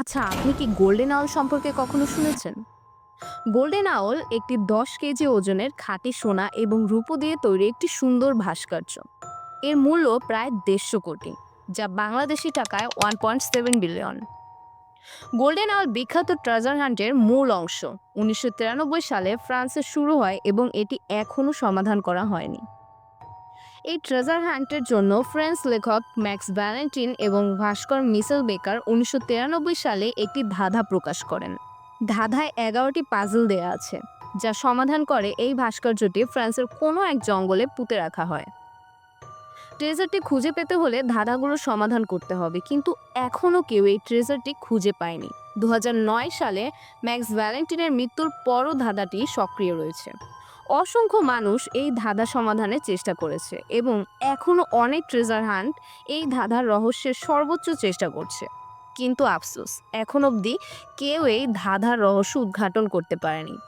আচ্ছা আপনি কি গোল্ডেন আউল সম্পর্কে কখনো শুনেছেন? গোল্ডেন আউল একটি দশ কেজি ওজনের খাঁটি সোনা এবং রূপো দিয়ে তৈরি একটি সুন্দর ভাস্কর্য। এর মূল্য প্রায় দেড়শো কোটি, যা বাংলাদেশি টাকায় one point seven billion. Golden owl বিখ্যাত ট্রেজার হান্টের মূল অংশ। উনিশশো তিরানব্বই সালে ফ্রান্সে শুরু হয় এবং এটি এখনও সমাধান করা হয়নি। এই ট্রেজার হান্টের জন্য ফ্রেঞ্চ লেখক ম্যাক্স ভ্যালেন্টিন এবং ভাস্কর মিসেল বেকার উনিশশো তিরানব্বই সালে একটি ধাঁধা প্রকাশ করেন। ধাঁধায় এগারোটি পাজল দেয়া আছে, যা সমাধান করে এই ভাস্কর্যটি ফ্রান্সের কোনো এক জঙ্গলে পুঁতে রাখা হয়। ট্রেজারটি খুঁজে পেতে হলে ধাঁধাগুলো সমাধান করতে হবে, কিন্তু এখনও কেউ এই ট্রেজারটি খুঁজে পায়নি। দু হাজার নয় সালে ম্যাক্স ভ্যালেন্টিনের মৃত্যুর পরও ধাঁধাটি সক্রিয় রয়েছে। অসংখ্য মানুষ এই ধাঁধা সমাধানের চেষ্টা করেছে এবং এখনও অনেক ট্রেজার হান্ট এই ধাঁধার রহস্যের সর্বোচ্চ চেষ্টা করছে। কিন্তু আফসোস, এখন অবধি কেউ এই ধাঁধার রহস্য উদ্ঘাটন করতে পারেনি।